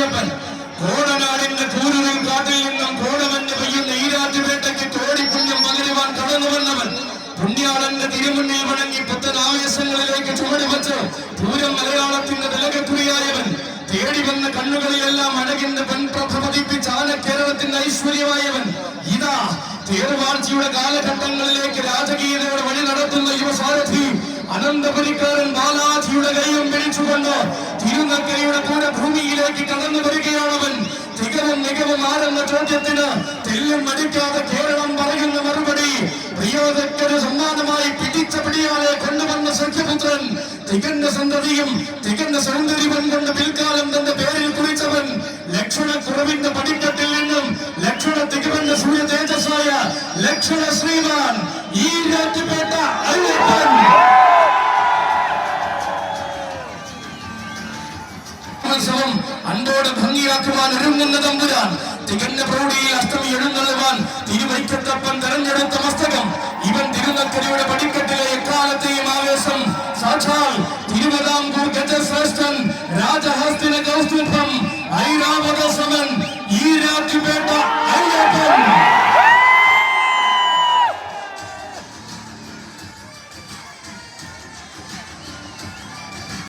അയ്യപ്പൻ. കോടനാടിന്റെ കൂരുവിൽ കാട്ടിൽ നിന്നും കോടമഞ്ഞ് പെയ്യുന്ന ഈരാറ്റുപേട്ടയ്ക്ക് പുണ്യം പകരുവാൻ കടന്നു വന്നവൻ. പുണ്യാളന്റെ തിരുമുന്നിൽ വണങ്ങി പുത്തൻ ആവേശങ്ങളിലേക്ക് ചുവട് വെച്ച് പൂരം മലയാളത്തിന്റെ വിലകക്കുറിയായവൻ തേടി വന്ന കണ്ണുകളിലെല്ലാം അഴകിന്റെ പെൺപ്രഭ പതിപ്പിച്ച് ആന കേരളത്തിന്റെ ഐശ്വര്യമായവൻ. ഇതാ തേർവാഴ്ചയുടെ കാലഘട്ടങ്ങളിലേക്ക് രാജകീയതയുടെ വഴി നടത്തുന്ന യുവസാരഥി അനന്തപുരിക്കാരൻ തിരുനക്കരയുടെ കൂടെ ഭൂമിയിലേക്ക് കടന്നു വരികയാണവൻ. തികവും മികവും ആരെന്ന ചോദ്യത്തിന് തെല്ലും മടിക്കാതെ കേരളം പറയുന്ന മറുപടി. പ്രിയോദക്കൊരു സമ്മാനമായി പിടിച്ച പിടിയാളെ കൊണ്ടുവന്ന സഖ്യപുത്രൻ തികഞ്ഞ സന്തതിയും തികഞ്ഞ സൗന്ദര്യവും കൊണ്ട് പിൽക്കാലം തന്റെ പേരിൽ കുറിച്ചവൻ. ലക്ഷണക്കുറവിന്റെ പടിക്കെട്ടിൽ നിന്നും ലക്ഷണ തികവന്റെ സൂര്യ തേജസ്സായ ലക്ഷണ ശ്രീമാൻ ഈ പ്രപഞ്ചവും അൻപോടെ ഭംഗിയാക്കുവാൻ ഒരുങ്ങുന്ന തമ്പുരാൻ. തികഞ്ഞ പ്രൗഢിയിൽ അഷ്ടമി എഴുന്നള്ളുവാൻ തിരുവൈക്കത്തപ്പൻ തെരഞ്ഞെടുത്ത മസ്തകം. ഇവൻ തിരുനക്കരിയുടെ പടിക്കെട്ടിലെ എക്കാലത്തെയും ആവേശം. സാക്ഷാൽ തിരുവിതാംകൂർ ഗജശ്രേഷ്ഠൻ രാജഹസ്തിന ഗൗസ്